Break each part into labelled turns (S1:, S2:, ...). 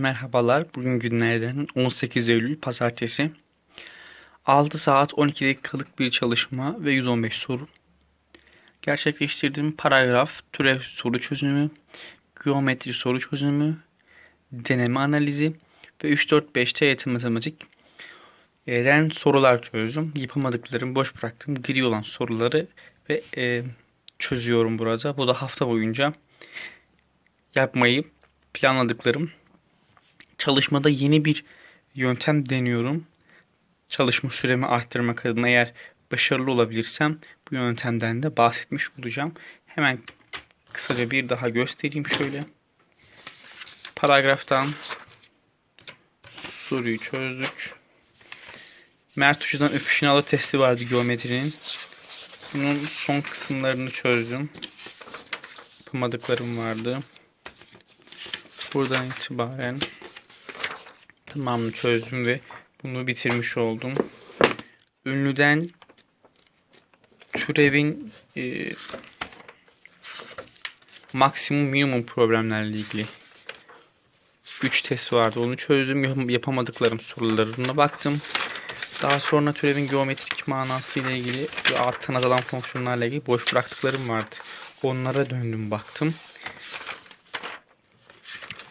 S1: Merhabalar. Bugün günlerden 18 Eylül Pazartesi. 6 saat 12 dakikalık bir çalışma ve 115 soru. Gerçekleştirdiğim paragraf, türev soru çözümü, geometri soru çözümü, deneme analizi ve 3-4-5 TYT matematik eden sorular çözdüm. Yapamadıklarım, boş bıraktığım gri olan soruları ve e, çözüyorum burada. Bu da hafta boyunca yapmayı planladıklarım. Çalışmada yeni bir yöntem deniyorum. Çalışma süremi arttırmak adına eğer başarılı olabilirsem bu yöntemden de bahsetmiş olacağım. Hemen kısaca bir daha göstereyim şöyle. Paragraftan soruyu çözdük. Mert Hoca'dan öpüşün alı testi vardı geometrinin. Bunun son kısımlarını çözdüm. Yapamadıklarım vardı. Buradan itibaren tamamını çözdüm ve bunu bitirmiş oldum. Ünlüden türevin e, maksimum minimum problemlerle ilgili 3 test vardı. Onu çözdüm. Yap- Yapamadıklarım sorularına baktım. Daha sonra türevin geometrik manası ile ilgili ve artan azalan fonksiyonlarla ilgili boş bıraktıklarım vardı. Onlara döndüm baktım.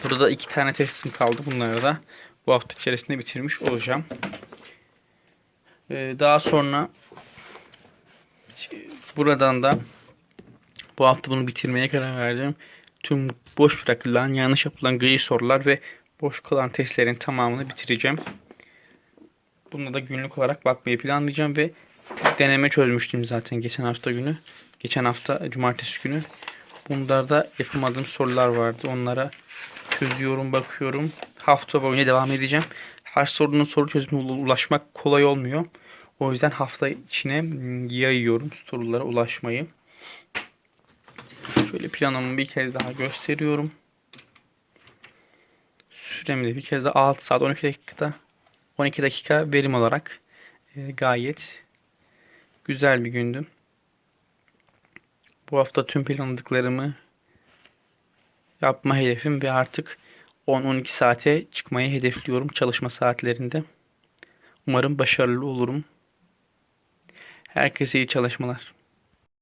S1: Burada da iki tane testim kaldı. Bunları da bu hafta içerisinde bitirmiş olacağım. Ee, daha sonra buradan da bu hafta bunu bitirmeye karar verdim. Tüm boş bırakılan, yanlış yapılan gri sorular ve boş kalan testlerin tamamını bitireceğim. Bunda da günlük olarak bakmayı planlayacağım ve deneme çözmüştüm zaten geçen hafta günü. Geçen hafta cumartesi günü. Bunlarda yapamadığım sorular vardı. Onlara çözüyorum, bakıyorum. Hafta boyunca devam edeceğim. Her sorunun soru çözümüne ulaşmak kolay olmuyor. O yüzden hafta içine mm, yayıyorum sorulara ulaşmayı. Şöyle planımı bir kez daha gösteriyorum. Süremi de bir kez daha 6 saat 12 dakikada 12 dakika verim olarak e, gayet güzel bir gündü. Bu hafta tüm planladıklarımı yapma hedefim ve artık 10-12 saate çıkmayı hedefliyorum çalışma saatlerinde. Umarım başarılı olurum. Herkese iyi çalışmalar.